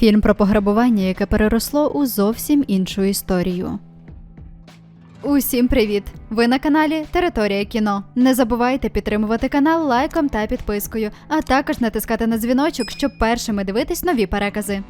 Фільм про пограбування, яке переросло у зовсім іншу історію. Усім привіт! Ви на каналі Територія кіно. Не забувайте підтримувати канал лайком та підпискою, а також натискати на дзвіночок, щоб першими дивитись нові перекази.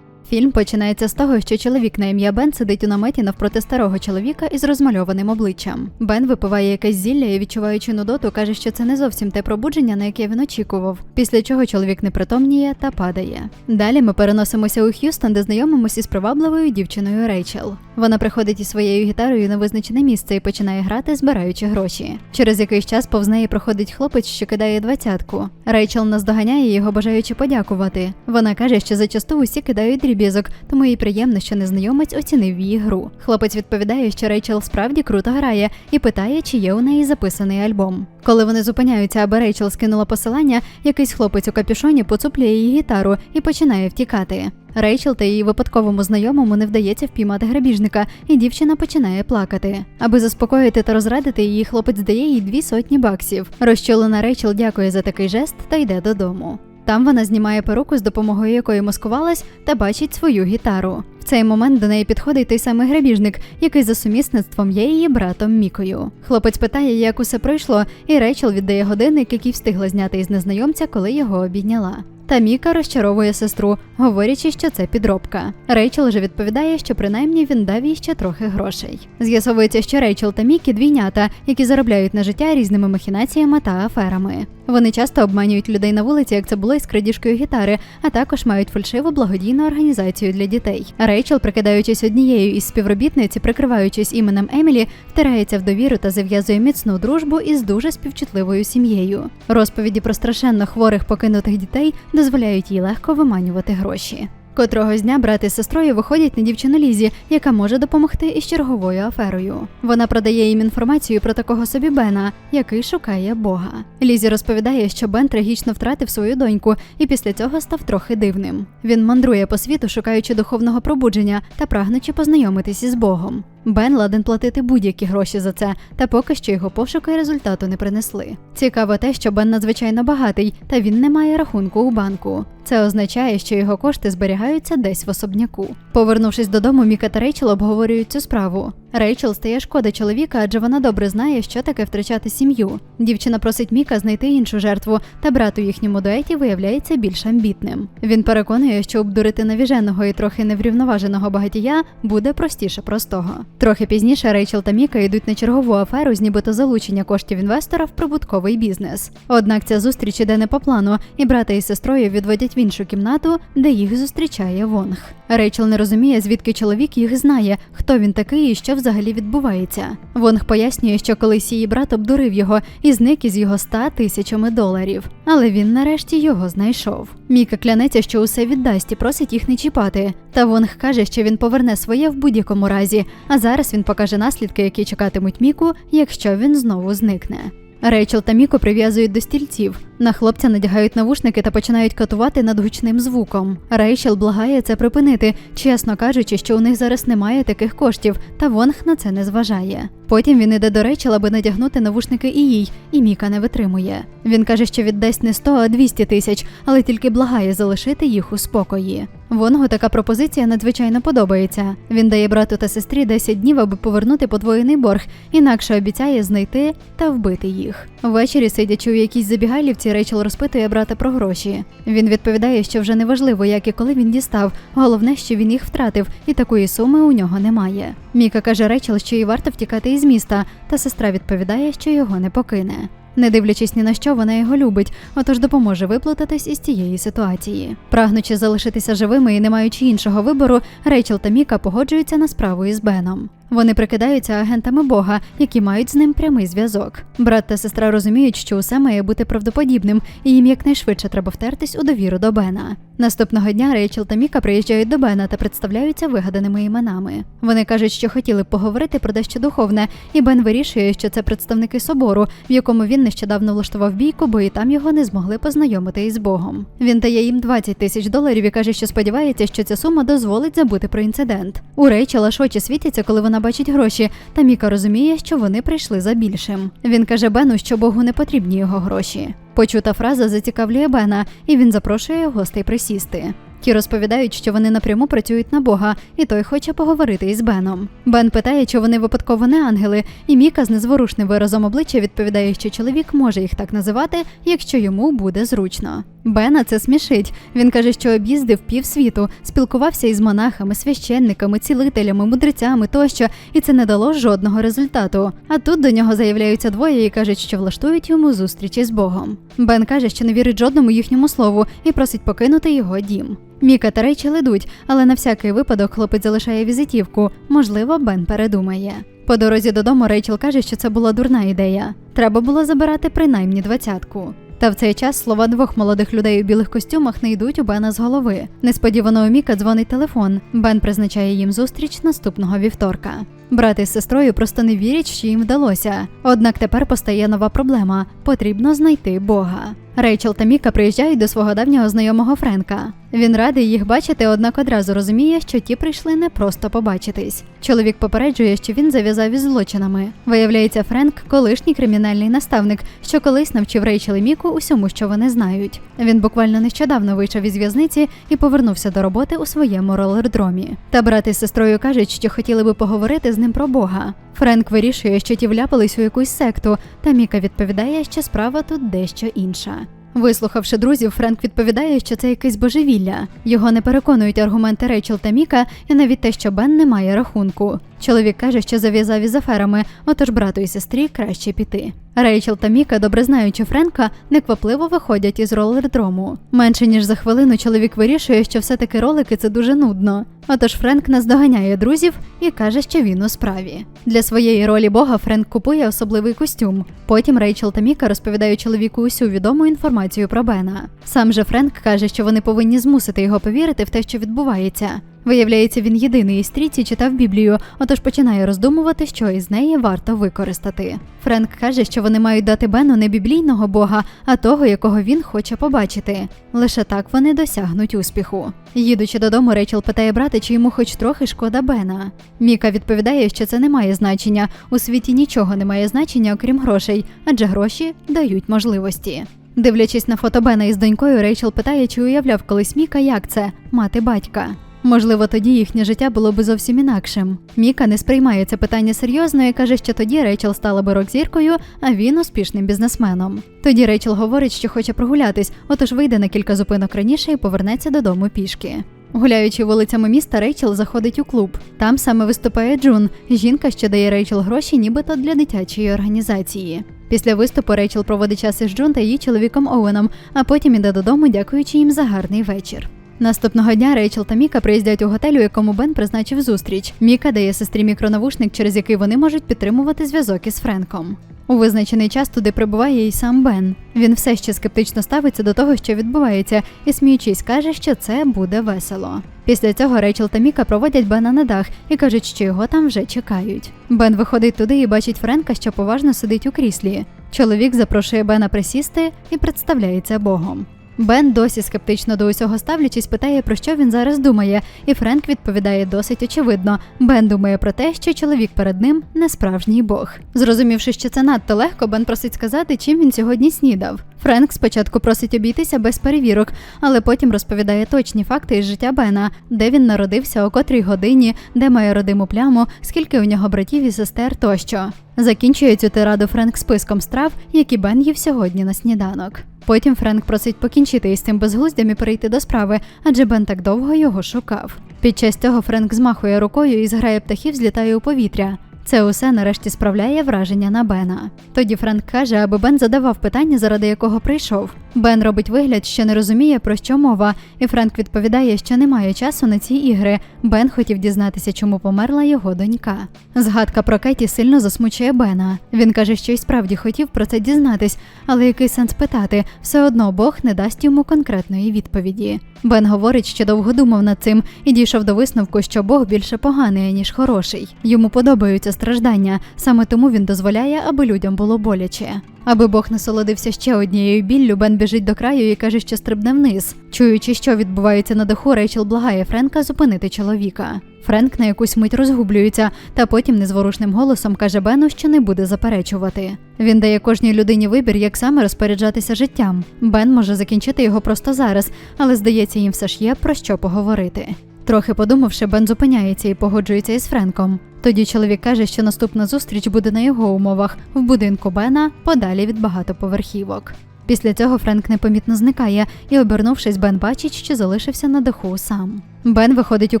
Фільм починається з того, що чоловік на ім'я Бен сидить у наметі навпроти старого чоловіка із розмальованим обличчям. Бен випиває якесь зілля і, відчуваючи нудоту, каже, що це не зовсім те пробудження, на яке він очікував. Після чого чоловік непритомніє та падає. Далі ми переносимося у Х'юстон, де знайомимося із привабливою дівчиною Рейчел. Вона приходить із своєю гітарою на визначене місце і починає грати, збираючи гроші. Через якийсь час повз неї проходить хлопець, що кидає двадцятку. Рейчел наздоганяє його, бажаючи подякувати. Вона каже, що зачасту усі кидають дріб'язок, тому їй приємно, що незнайомець оцінив її гру. Хлопець відповідає, що Рейчел справді круто грає, і питає, чи є у неї записаний альбом. Коли вони зупиняються, аби Рейчел скинула посилання, якийсь хлопець у капюшоні поцуплює її гітару і починає втікати. Рейчел та її випадковому знайомому не вдається впіймати грабіжника, і дівчина починає плакати. Аби заспокоїти та розрадити її, хлопець дає їй дві сотні баксів. Розчулена Рейчел дякує за такий жест та йде додому. Там вона знімає перуку, з допомогою якої маскувалась, та бачить свою гітару. В цей момент до неї підходить той самий грабіжник, який за сумісництвом є її братом Мікою. Хлопець питає, як усе пройшло, і Рейчел віддає годинник, який встигла зняти із незнайомця, коли його обійняла. Та Міка розчаровує сестру, говорячи, що це підробка. Рейчел же відповідає, що принаймні він дав їй ще трохи грошей. З'ясовується, що Рейчел та Мікі двійнята, які заробляють на життя різними махінаціями та аферами. Вони часто обманюють людей на вулиці, як це було із крадіжкою гітари, а також мають фальшиву благодійну організацію для дітей. Рейчел, прикидаючись однією із співробітниць, прикриваючись іменем Емілі, втирається в довіру та зав'язує міцну дружбу із дуже співчутливою сім'єю. Розповіді про страшенно хворих покинутих дітей дозволяють їй легко виманювати гроші. Котрого з дня брат із сестрою виходять на дівчину Лізі, яка може допомогти із черговою аферою. Вона продає їм інформацію про такого собі Бена, який шукає Бога. Лізі розповідає, що Бен трагічно втратив свою доньку і після цього став трохи дивним. Він мандрує по світу, шукаючи духовного пробудження та прагнучи познайомитись із Богом. Бен ладен платити будь-які гроші за це, та поки що його пошуки результату не принесли. Цікаво те, що Бен надзвичайно багатий, та він не має рахунку у банку. Це означає, що його кошти зберігаються десь в особняку. Повернувшись додому, Міка та Рейчел обговорюють цю справу. Рейчел стає шкода чоловіка, адже вона добре знає, що таке втрачати сім'ю. Дівчина просить Міка знайти іншу жертву, та брат у їхньому дуеті виявляється більш амбітним. Він переконує, що обдурити навіженого і трохи неврівноваженого багатія буде простіше простого. Трохи пізніше Рейчел та Міка йдуть на чергову аферу з нібито залучення коштів інвестора в прибутковий бізнес. Однак ця зустріч іде не по плану, і брата із сестрою відводять в іншу кімнату, де їх зустрічає Вонг. Рейчел не розуміє, звідки чоловік їх знає, хто він такий і що взагалі відбувається. Вонг пояснює, що колись її брат обдурив його і зник із його ста тисячами доларів. Але він нарешті його знайшов. Міка клянеться, що усе віддасть і просить їх не чіпати. Та Вонг каже, що він поверне своє в будь-якому разі, а зараз він покаже наслідки, які чекатимуть Міку, якщо він знову зникне. Рейчел та Міко прив'язують до стільців. На хлопця надягають навушники та починають катувати над гучним звуком. Рейчел благає це припинити, чесно кажучи, що у них зараз немає таких коштів, та Вонг на це не зважає. Потім він іде до Рейчел, аби надягнути навушники і їй, і Міка не витримує. Він каже, що віддасть не 100, а 200 тисяч, але тільки благає залишити їх у спокої. Вонгу така пропозиція надзвичайно подобається. Він дає брату та сестрі 10 днів, аби повернути подвоєний борг, інакше обіцяє знайти та вбити їх. Ввечері, сидячи у якійсь забігайлівці, Рейчел розпитує брата про гроші. Він відповідає, що вже не важливо, як і коли він дістав. Головне, що він їх втратив, і такої суми у нього немає. Міка каже Рейчел, що їй варто втікати із міста, та сестра відповідає, що його не покине. Не дивлячись ні на що, вона його любить, отож допоможе виплутатись із цієї ситуації. Прагнучи залишитися живими і не маючи іншого вибору, Рейчел та Міка погоджуються на справу із Беном. Вони прикидаються агентами Бога, які мають з ним прямий зв'язок. Брат та сестра розуміють, що усе має бути правдоподібним, і їм якнайшвидше треба втертись у довіру до Бена. Наступного дня Рейчел та Міка приїжджають до Бена та представляються вигаданими іменами. Вони кажуть, що хотіли б поговорити про дещо духовне, і Бен вирішує, що це представники собору, в якому він нещодавно влаштував бійку, бо і там його не змогли познайомити із Богом. Він дає їм 20 тисяч доларів і каже, що сподівається, що ця сума дозволить забути про інцидент. У Рейчел аж очі світяться, коли вона бачить гроші, та Міка розуміє, що вони прийшли за більшим. Він каже Бену, що Богу не потрібні його гроші. Почута фраза зацікавлює Бена, і він запрошує гостей присісти. Ті розповідають, що вони напряму працюють на Бога, і той хоче поговорити із Беном. Бен питає, чи вони випадково не ангели, і Міка з незворушним виразом обличчя відповідає, що чоловік може їх так називати, якщо йому буде зручно. Бена це смішить. Він каже, що об'їздив півсвіту, спілкувався із монахами, священниками, цілителями, мудрецями тощо, і це не дало жодного результату. А тут до нього заявляються двоє і кажуть, що влаштують йому зустрічі з Богом. Бен каже, що не вірить жодному їхньому слову і просить покинути його дім. Міка та Рейчел ідуть, але на всякий випадок хлопець залишає візитівку. Можливо, Бен передумає. По дорозі додому Рейчел каже, що це була дурна ідея. Треба було забирати принаймні двадцятку. Та в цей час слова двох молодих людей у білих костюмах не йдуть у Бена з голови. Несподівано у Міка дзвонить телефон. Бен призначає їм зустріч наступного вівторка. Брат із сестрою просто не вірять, що їм вдалося. Однак тепер постає нова проблема: потрібно знайти Бога. Рейчел та Міка приїжджають до свого давнього знайомого Френка. Він радий їх бачити, однак одразу розуміє, що ті прийшли не просто побачитись. Чоловік попереджує, що він зав'язав із злочинами. Виявляється, Френк колишній кримінальний наставник, що колись навчив Рейчел і Міку усьому, що вони знають. Він буквально нещодавно вийшов із в'язниці і повернувся до роботи у своєму ролердромі. Та брат із сестрою кажуть, що хотіли би поговорити з ним про Бога. Френк вирішує, що ті вляпались у якусь секту, та Міка відповідає, що справа тут дещо інша. Вислухавши друзів, Френк відповідає, що це якесь божевілля. Його не переконують аргументи Рейчел та Міка, і навіть те, що Бен не має рахунку. Чоловік каже, що зав'язав із аферами, отож брату і сестрі краще піти. Рейчел та Міка, добре знаючи Френка, неквапливо виходять із ролердрому. Менше ніж за хвилину чоловік вирішує, що все-таки ролики це дуже нудно. Отож Френк наздоганяє друзів і каже, що він у справі. Для своєї ролі Бога Френк купує особливий костюм. Потім Рейчел та Міка розповідають чоловіку усю відому інформацію про Бена. Сам же Френк каже, що вони повинні змусити його повірити в те, що відбувається. Виявляється, він єдиний із трійці читав Біблію, отож починає роздумувати, що із неї варто використати. Френк каже, що вони мають дати Бену не біблійного бога, а того, якого він хоче побачити. Лише так вони досягнуть успіху. Їдучи додому, Рейчел питає брата, чи йому хоч трохи шкода Бена. Міка відповідає, що це не має значення. У світі нічого не має значення, окрім грошей, адже гроші дають можливості. Дивлячись на фото Бена із донькою, Рейчел питає, чи уявляв колись Міка, як це мати батька. Можливо, тоді їхнє життя було би зовсім інакшим. Міка не сприймає це питання серйозно і каже, що тоді Рейчел стала би рок-зіркою, а він успішним бізнесменом. Тоді Рейчел говорить, що хоче прогулятись, отож вийде на кілька зупинок раніше і повернеться додому пішки. Гуляючи вулицями міста, Рейчел заходить у клуб. Там саме виступає Джун, жінка, що дає Рейчел гроші, нібито для дитячої організації. Після виступу Рейчел проводить час із Джун та її чоловіком Оуеном, а потім іде додому, дякуючи їм за гарний вечір. Наступного дня Рейчел та Міка приїздять у готель, у якому Бен призначив зустріч. Міка дає сестрі мікронавушник, через який вони можуть підтримувати зв'язок із Френком. У визначений час туди прибуває і сам Бен. Він все ще скептично ставиться до того, що відбувається, і сміючись, каже, що це буде весело. Після цього Рейчел та Міка проводять Бена на дах і кажуть, що його там вже чекають. Бен виходить туди і бачить Френка, що поважно сидить у кріслі. Чоловік запрошує Бена присісти і представляється Богом. Бен досі скептично до усього ставлячись, питає, про що він зараз думає, і Френк відповідає досить очевидно. Бен думає про те, що чоловік перед ним не справжній Бог. Зрозумівши, що це надто легко, Бен просить сказати, чим він сьогодні снідав. Френк спочатку просить обійтися без перевірок, але потім розповідає точні факти із життя Бена, де він народився, о котрій годині, де має родиму пляму, скільки у нього братів і сестер тощо. Закінчує цю тираду Френк списком страв, які Бен їв сьогодні на сніданок. Потім Френк просить покінчити із цим безглуздям і перейти до справи, адже Бен так довго його шукав. Під час цього Френк змахує рукою і зграє птахів злітає у повітря. Це усе нарешті справляє враження на Бена. Тоді Френк каже, аби Бен задавав питання, заради якого прийшов. Бен робить вигляд, що не розуміє, про що мова, і Френк відповідає, що немає часу на ці ігри. Бен хотів дізнатися, чому померла його донька. Згадка про Кеті сильно засмучує Бена. Він каже, що й справді хотів про це дізнатись, але який сенс питати? Все одно Бог не дасть йому конкретної відповіді. Бен говорить, що довго думав над цим і дійшов до висновку, що Бог більше поганий, ніж хороший. Йому подобаються страждання, саме тому він дозволяє, аби людям було боляче. Аби Бог насолодився ще однією біллю, Бен біжить до краю і каже, що стрибне вниз. Чуючи, що відбувається на даху, Рейчел благає Френка зупинити чоловіка. Френк на якусь мить розгублюється, та потім незворушним голосом каже Бену, що не буде заперечувати. Він дає кожній людині вибір, як саме розпоряджатися життям. Бен може закінчити його просто зараз, але здається, їм все ж є про що поговорити. Трохи подумавши, Бен зупиняється і погоджується із Френком. Тоді чоловік каже, що наступна зустріч буде на його умовах в будинку Бена подалі від багатоповерхівок. Після цього Френк непомітно зникає, і, обернувшись, Бен бачить, що залишився на даху сам. Бен виходить у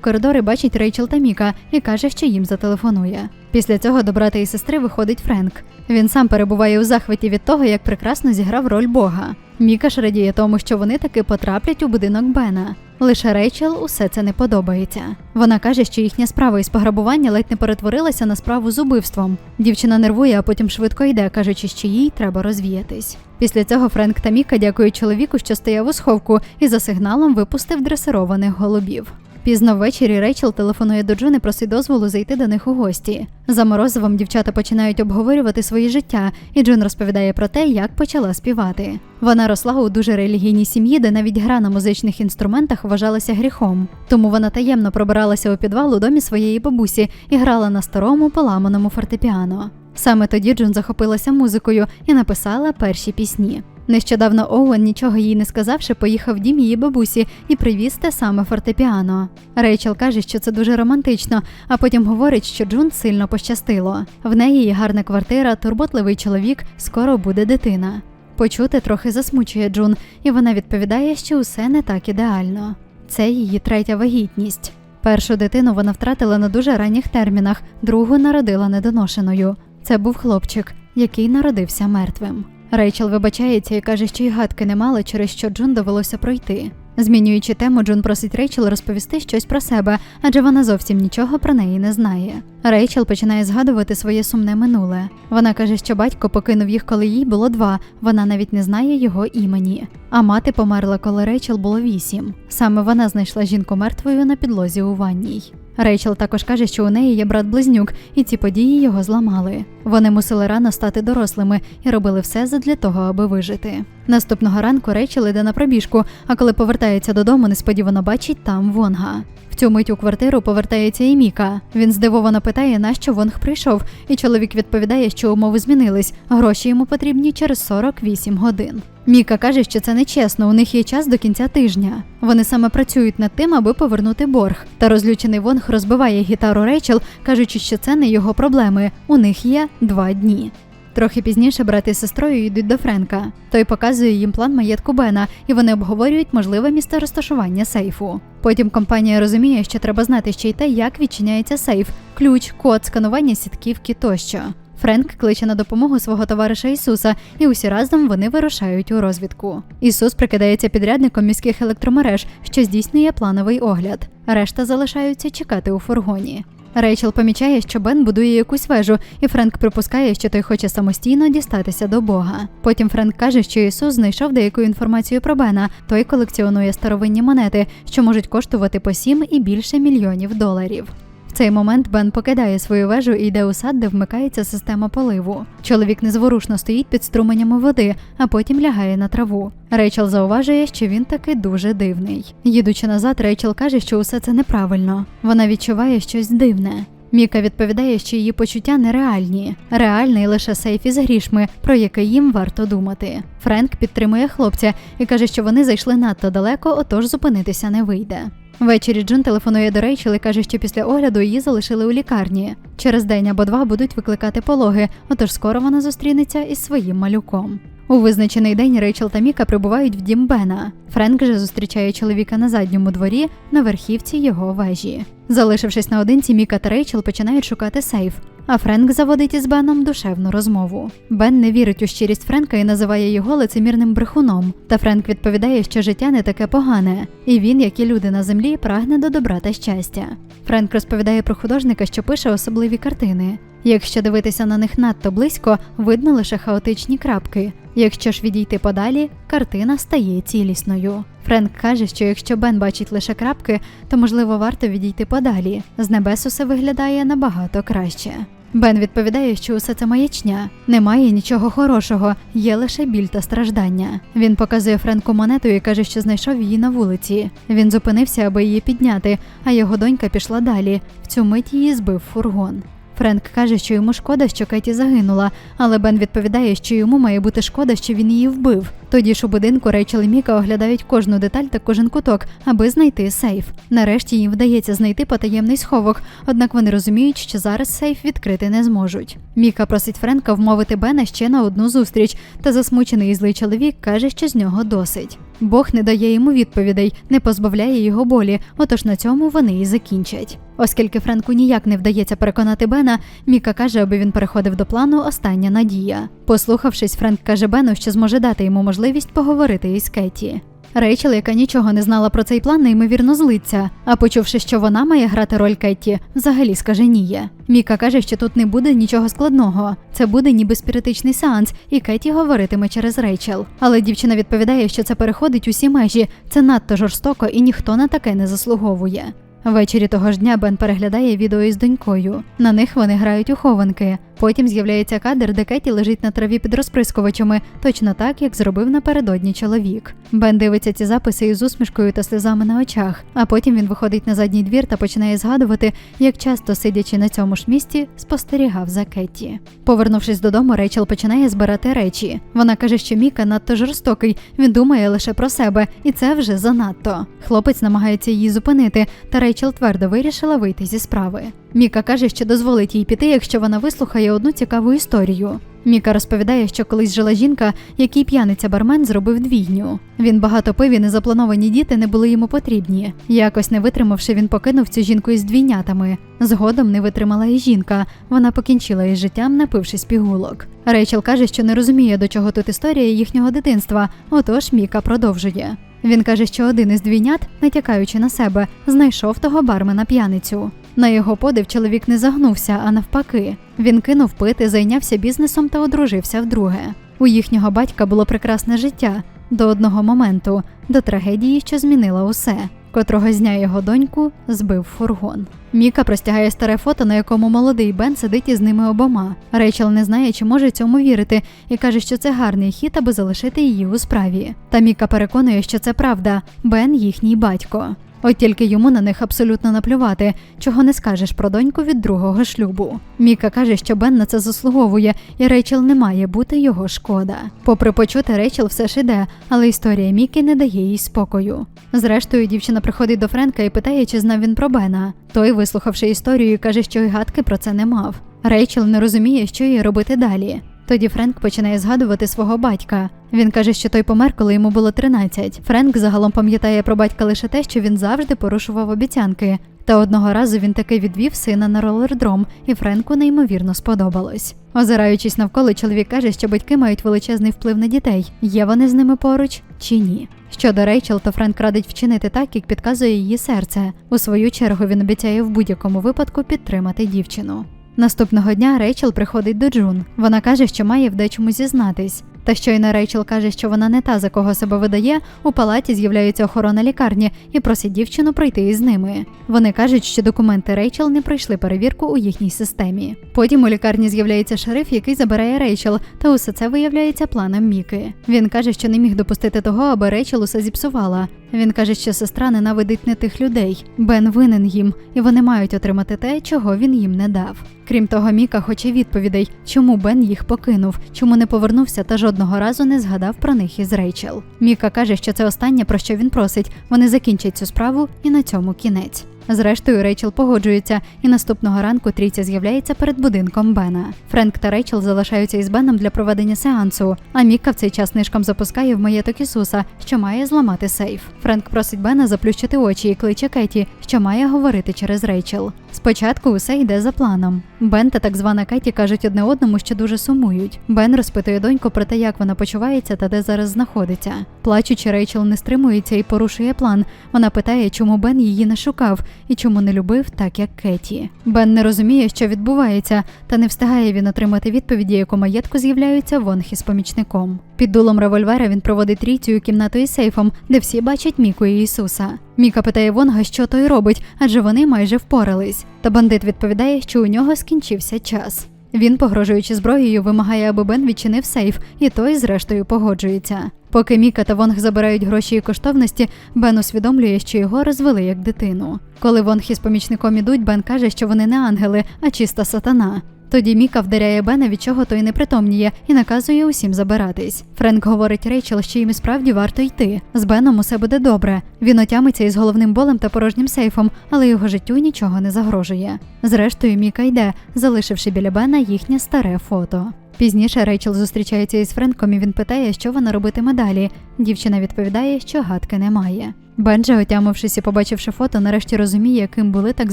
коридор і бачить Рейчел та Міка і каже, що їм зателефонує. Після цього до брата і сестри виходить Френк. Він сам перебуває у захваті від того, як прекрасно зіграв роль Бога. Міка ж радіє тому, що вони таки потраплять у будинок Бена. Лише Рейчел усе це не подобається. Вона каже, що їхня справа із пограбування ледь не перетворилася на справу з убивством. Дівчина нервує, а потім швидко йде, кажучи, що їй треба розвіятись. Після цього Френк та Міка дякують чоловіку, що стояв у сховку, і за сигналом випустив дресированих голубів. Пізно ввечері Рейчел телефонує до Джун і просить дозволу зайти до них у гості. За морозивом дівчата починають обговорювати своє життя, і Джун розповідає про те, як почала співати. Вона росла у дуже релігійній сім'ї, де навіть гра на музичних інструментах вважалася гріхом. Тому вона таємно пробиралася у підвал у домі своєї бабусі і грала на старому поламаному фортепіано. Саме тоді Джун захопилася музикою і написала перші пісні. Нещодавно Оуен, нічого їй не сказавши, поїхав в дім її бабусі і привіз те саме фортепіано. Рейчел каже, що це дуже романтично, а потім говорить, що Джун сильно пощастило. В неї є гарна квартира, турботливий чоловік, скоро буде дитина. Почути трохи засмучує Джун, і вона відповідає, що усе не так ідеально. Це її третя вагітність. Першу дитину вона втратила на дуже ранніх термінах, другу народила недоношеною. Це був хлопчик, який народився мертвим. Рейчел вибачається і каже, що й гадки не мала, через що Джун довелося пройти. Змінюючи тему, Джун просить Рейчел розповісти щось про себе, адже вона зовсім нічого про неї не знає. Рейчел починає згадувати своє сумне минуле. Вона каже, що батько покинув їх, коли їй було два. Вона навіть не знає його імені. А мати померла, коли Рейчел було вісім. Саме вона знайшла жінку мертвою на підлозі у ванній. Рейчел також каже, що у неї є брат-близнюк, і ці події його зламали. Вони мусили рано стати дорослими і робили все задля того, аби вижити. Наступного ранку Рейчел іде на пробіжку, а коли повертається додому, несподівано бачить там Вонга. В цю мить у квартиру повертається і Міка. Він здивовано питає, нащо Вонг прийшов, і чоловік відповідає, що умови змінились. Гроші йому потрібні через 48 годин. Міка каже, що це нечесно, у них є час до кінця тижня. Вони саме працюють над тим, аби повернути борг. Та розлючений Вонг розбиває гітару Рейчел, кажучи, що це не його проблеми. У них є два дні. Трохи пізніше брат із сестрою йдуть до Френка. Той показує їм план маєтку Бена, і вони обговорюють можливе місце розташування сейфу. Потім компанія розуміє, що треба знати ще й те, як відчиняється сейф, ключ, код, сканування сітківки тощо. Френк кличе на допомогу свого товариша Ісуса, і усі разом вони вирушають у розвідку. Ісус прикидається підрядником міських електромереж, що здійснює плановий огляд. Решта залишаються чекати у фургоні. Рейчел помічає, що Бен будує якусь вежу, і Френк припускає, що той хоче самостійно дістатися до Бога. Потім Френк каже, що Ісус знайшов деяку інформацію про Бена. Той колекціонує старовинні монети, що можуть коштувати по 7 і більше мільйонів доларів. Цей момент Бен покидає свою вежу і йде у сад, де вмикається система поливу. Чоловік незворушно стоїть під струменями води, а потім лягає на траву. Рейчел зауважує, що він таки дуже дивний. Їдучи назад, Рейчел каже, що усе це неправильно. Вона відчуває щось дивне. Міка відповідає, що її почуття нереальні. Реальний лише сейф із грішми, про який їм варто думати. Френк підтримує хлопця і каже, що вони зайшли надто далеко, отож зупинитися не вийде. Ввечері Джун телефонує до Рейчел і каже, що після огляду її залишили у лікарні. Через день або два будуть викликати пологи, отож скоро вона зустрінеться із своїм малюком. У визначений день Рейчел та Міка прибувають в дім Бена. Френк же зустрічає чоловіка на задньому дворі на верхівці його вежі. Залишившись наодинці, Міка та Рейчел починають шукати сейф. А Френк заводить із Беном душевну розмову. Бен не вірить у щирість Френка і називає його лицемірним брехуном. Та Френк відповідає, що життя не таке погане, і він, як і люди на землі, прагне до добра та щастя. Френк розповідає про художника, що пише особливі картини. Якщо дивитися на них надто близько, видно лише хаотичні крапки. Якщо ж відійти подалі, картина стає цілісною. Френк каже, що якщо Бен бачить лише крапки, то можливо варто відійти подалі. З небес усе виглядає набагато краще. Бен відповідає, що усе це маячня. Немає нічого хорошого, є лише біль та страждання. Він показує Френку монету і каже, що знайшов її на вулиці. Він зупинився, аби її підняти, а його донька пішла далі. В цю мить її збив фургон. Френк каже, що йому шкода, що Кеті загинула, але Бен відповідає, що йому має бути шкода, що він її вбив. Тоді ж у будинку Рейчел і Міка оглядають кожну деталь та кожен куток, аби знайти сейф. Нарешті їм вдається знайти потаємний сховок, однак вони розуміють, що зараз сейф відкрити не зможуть. Міка просить Френка вмовити Бена ще на одну зустріч, та засмучений і злий чоловік каже, що з нього досить. Бог не дає йому відповідей, не позбавляє його болі, отож на цьому вони і закінчать. Оскільки Френку ніяк не вдається переконати Бена, Міка каже, аби він переходив до плану Остання надія. Послухавшись, Френк каже Бену, що зможе дати йому можливість поговорити із Кеті. Рейчел, яка нічого не знала про цей план, неймовірно злиться. А почувши, що вона має грати роль Кетті, взагалі скаженіє. Міка каже, що тут не буде нічого складного. Це буде ніби спіритичний сеанс, і Кеті говоритиме через Рейчел. Але дівчина відповідає, що це переходить усі межі, це надто жорстоко і ніхто на таке не заслуговує. Ввечері того ж дня Бен переглядає відео із донькою. На них вони грають у хованки. Потім з'являється кадр, де Кеті лежить на траві під розприскувачами, точно так, як зробив напередодні чоловік. Бен дивиться ці записи із усмішкою та сльозами на очах, а потім він виходить на задній двір та починає згадувати, як часто, сидячи на цьому ж місці, спостерігав за Кетті. Повернувшись додому, Рейчел починає збирати речі. Вона каже, що Міка надто жорстокий, він думає лише про себе, і це вже занадто. Хлопець намагається її зупинити, та Рейчел твердо вирішила вийти зі справи. Міка каже, що дозволить їй піти, якщо вона вислухає одну цікаву історію. Міка розповідає, що колись жила жінка, який п'яниця бармен зробив двійню. Він багато пив і незаплановані діти не були йому потрібні. Якось не витримавши, він покинув цю жінку із двійнятами. Згодом не витримала і жінка. Вона покінчила із життям, напившись пігулок. Рейчел каже, що не розуміє, до чого тут історія їхнього дитинства. Отож Міка продовжує. Він каже, що один із двійнят, натякаючи на себе, знайшов того бармена п'яницю. На його подив чоловік не загнувся, а навпаки. Він кинув пити, зайнявся бізнесом та одружився вдруге. У їхнього батька було прекрасне життя до одного моменту, до трагедії, що змінила усе. Котрого з дня його доньку збив фургон. Міка простягає старе фото, на якому молодий Бен сидить із ними обома. Рейчел не знає, чи може цьому вірити, і каже, що це гарний хід, аби залишити її у справі. Та Міка переконує, що це правда. Бен їхній батько. От тільки йому на них абсолютно наплювати, чого не скажеш про доньку від другого шлюбу. Міка каже, що Бен на це заслуговує, і Рейчел не має бути його шкода. Попри почуте, Рейчел все ж іде, але історія Міки не дає їй спокою. Зрештою, дівчина приходить до Френка і питає, чи знав він про Бена. Той, вислухавши історію, каже, що й гадки про це не мав. Рейчел не розуміє, що їй робити далі. Тоді Френк починає згадувати свого батька. Він каже, що той помер, коли йому було 13. Френк загалом пам'ятає про батька лише те, що він завжди порушував обіцянки. Та одного разу він таки відвів сина на ролердром, і Френку неймовірно сподобалось. Озираючись навколо, чоловік каже, що батьки мають величезний вплив на дітей. Є вони з ними поруч чи ні? Щодо Рейчел, то Френк радить вчинити так, як підказує її серце. У свою чергу він обіцяє в будь-якому випадку підтримати дівчину. Наступного дня Рейчел приходить до Джун. Вона каже, що має в дечому зізнатись. Та щойно Рейчел каже, що вона не та, за кого себе видає, у палаті з'являється охорона лікарні і просить дівчину пройти із ними. Вони кажуть, що документи Рейчел не пройшли перевірку у їхній системі. Потім у лікарні з'являється шериф, який забирає Рейчел, та усе це виявляється планом Міки. Він каже, що не міг допустити того, аби Рейчел усе зіпсувала. Він каже, що сестра ненавидить не тих людей. Бен винен їм, і вони мають отримати те, чого він їм не дав. Крім того, Міка хоче відповідей, чому Бен їх покинув, чому не повернувся та жодного разу не згадав про них із Рейчел. Міка каже, що це останнє, про що він просить. Вони закінчать цю справу, і на цьому кінець. Зрештою, Рейчел погоджується, і наступного ранку трійця з'являється перед будинком Бена. Френк та Рейчел залишаються із Беном для проведення сеансу. А Міка в цей час нишком запускає в маєток Ісуса, що має зламати сейф. Френк просить Бена заплющити очі і кличе Кеті, що має говорити через Рейчел. Спочатку усе йде за планом. Бен та так звана Кеті кажуть одне одному, що дуже сумують. Бен розпитує доньку про те, як вона почувається та де зараз знаходиться. Плачучи, Рейчел не стримується і порушує план. Вона питає, чому Бен її не шукав і чому не любив так, як Кеті. Бен не розуміє, що відбувається, та не встигає він отримати відповіді, як у маєтку з'являються Вонг із помічником. Під дулом револьвера він проводить трійцю із сейфом, де всі бачать Міку і Ісуса. Міка питає Вонга, що той робить, адже вони майже впорались. Та бандит відповідає, що у нього скінчився час. Він, погрожуючи зброєю, вимагає, аби Бен відчинив сейф, і той, зрештою, погоджується. Поки Міка та Вонг забирають гроші і коштовності, Бен усвідомлює, що його розвели як дитину. Коли Вонг із помічником ідуть, Бен каже, що вони не ангели, а чиста сатана. Тоді Міка вдаряє Бена, від чого той не притомніє, і наказує усім забиратись. Френк говорить Рейчел, що їм і справді варто йти. З Беном усе буде добре. Він отямиться із головним болем та порожнім сейфом, але його життю нічого не загрожує. Зрештою, Міка йде, залишивши біля Бена їхнє старе фото. Пізніше Рейчел зустрічається із Френком і він питає, що вона робитиме далі. Дівчина відповідає, що гадки немає. Бен же, отямившись і побачивши фото, нарешті розуміє, ким були так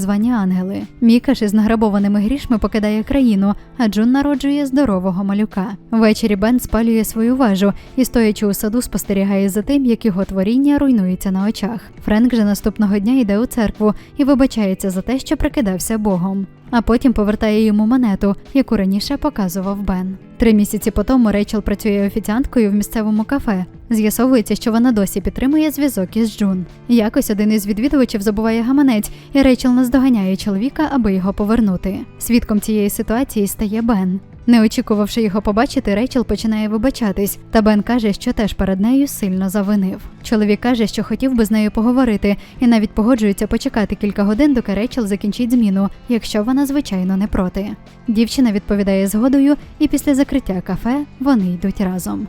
звані ангели. Міка ж із награбованими грішми покидає країну, а Джун народжує здорового малюка. Ввечері Бен спалює свою вежу і, стоячи у саду, спостерігає за тим, як його творіння руйнується на очах. Френк же наступного дня йде у церкву і вибачається за те, що прикидався Богом. А потім повертає йому монету, яку раніше показував Бен. Три місяці по тому Рейчел працює офіціанткою в місцевому кафе. З'ясовується, що вона досі підтримує зв'язок із Джун. Якось один із відвідувачів забуває гаманець, і Рейчел наздоганяє чоловіка, аби його повернути. Свідком цієї ситуації стає Бен. Не очікувавши його побачити, Рейчел починає вибачатись, та Бен каже, що теж перед нею сильно завинив. Чоловік каже, що хотів би з нею поговорити, і навіть погоджується почекати кілька годин, доки Рейчел закінчить зміну, якщо вона, звичайно, не проти. Дівчина відповідає згодою, і після закриття кафе вони йдуть разом.